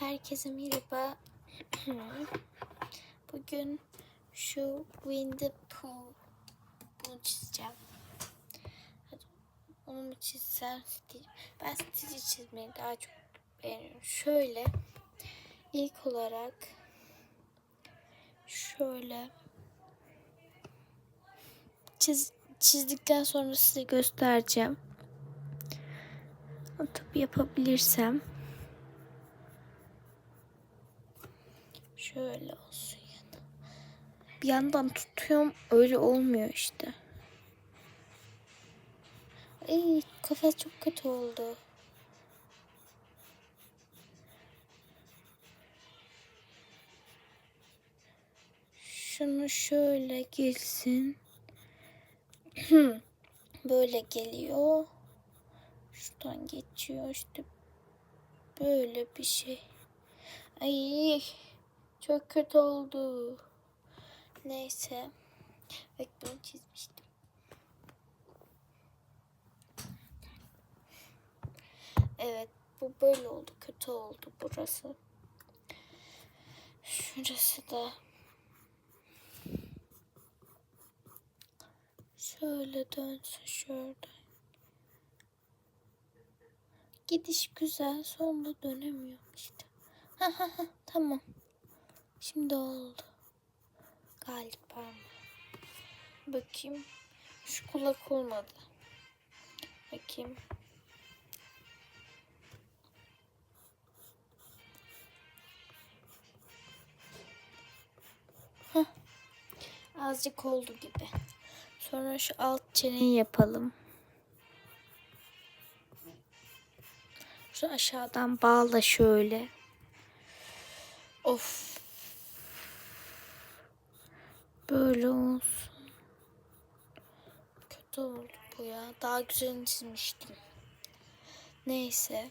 Herkese merhaba. Bugün şu Winnie Pooh bunu çizeceğim. Hadi onu mu çizsem? Ben Stitch'i çizmeyi daha çok beğeniyorum. Şöyle ilk olarak şöyle çiz, çizdikten sonra size göstereceğim. Tabii yapabilirsem. Şöyle olsun ya. Bir yandan tutuyorum öyle olmuyor işte. Ay kafa çok kötü oldu. Şunu şöyle girsin. Böyle geliyor. Şuradan geçiyor işte. Böyle bir şey. Ay çok kötü oldu. Neyse. Bak bunu çizmiştim. Evet bu böyle oldu. Kötü oldu burası. Şurası da. Şöyle dönse şuradan. Gidiş güzel. Sonra dönemiyorum işte. Ha tamam. Şimdi oldu. Galiba. Bakayım. Şu kulak olmadı. Bakayım. Hah. Azıcık oldu gibi. Sonra şu alt çeneyi yapalım. Şu aşağıdan bağla şöyle. Of. Böyle olsun. Kötü oldu bu ya. Daha güzel çizmiştim. Neyse.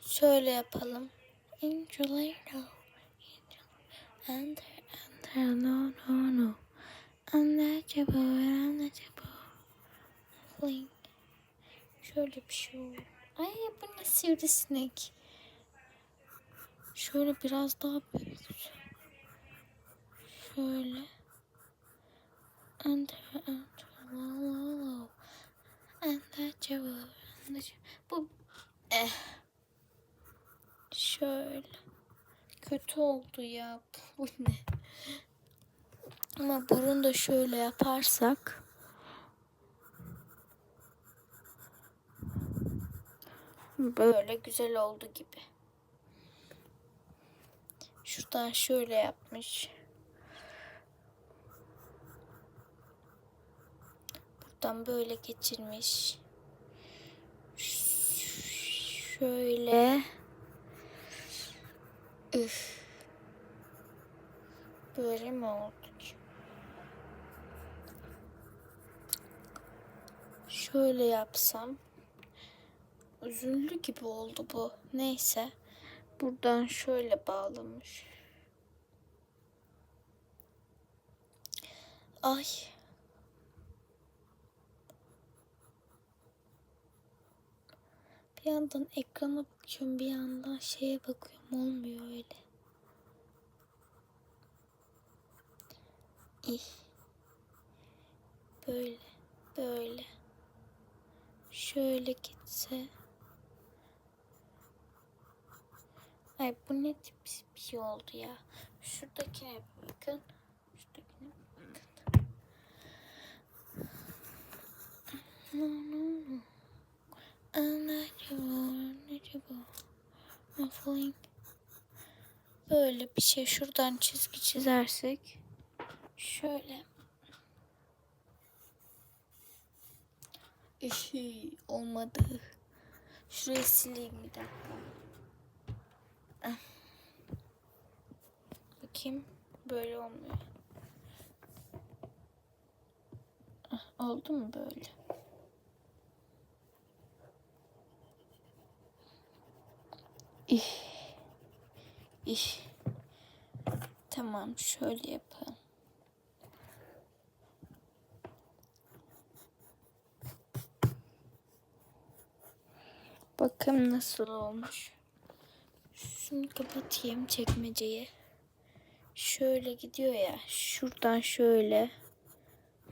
Şöyle yapalım. Injulato. Under, under, no, no, no. Untouchable, untouchable. Fling. Şöyle bir şey oldu. Ay bu ne sivrisinek. Şöyle biraz daha büyük. Şöyle. Under, under, low, low. Untouchable, untouchable. Bu eh. Şöyle. Kötü oldu ya. Bu ne? Ama burun da şöyle yaparsak. Böyle güzel oldu gibi. Şuradan şöyle yapmış. Buradan böyle geçirmiş. Şöyle. Üf. Böyle mi oldu ki? Şöyle yapsam. Üzüldü gibi oldu bu. Neyse. Buradan şöyle bağlamış. Ay. Bir yandan ekrana bakıyorum, bir yandan şeye bakıyorum. Olmuyor öyle. İh. Böyle, böyle. Şöyle gitse. Ay bu ne tip bir şey oldu ya. Şuradakine bakın. Şuradakine bakın. No, no, Muffling. Böyle bir şey. Şuradan çizgi çizersek. Şöyle. İşi olmadı. Şurayı sileyim bir dakika. Ah. Bakayım. Böyle olmuyor. Ah, oldu mu böyle? İh. İh. Tamam şöyle yapalım. Bakın nasıl olmuş. Şunu kapatayım çekmeceyi. Şöyle gidiyor ya. Şuradan şöyle.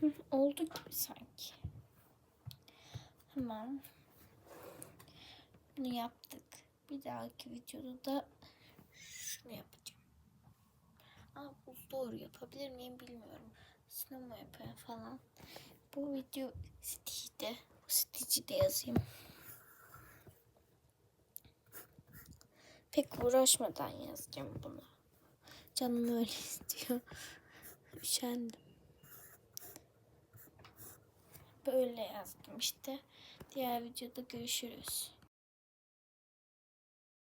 Hı, Oldu gibi sanki. Tamam. Bunu yaptık. Bir dahaki videoda da şunu yapacağım. Ama bu doğru yapabilir miyim bilmiyorum. Sinema yapayım falan. Bu video Stitch'te. Bu Stitch'i de yazayım. Pek uğraşmadan yazacağım bunu. Canım öyle istiyor. Üşendim. Böyle yazdım işte. Diğer videoda görüşürüz.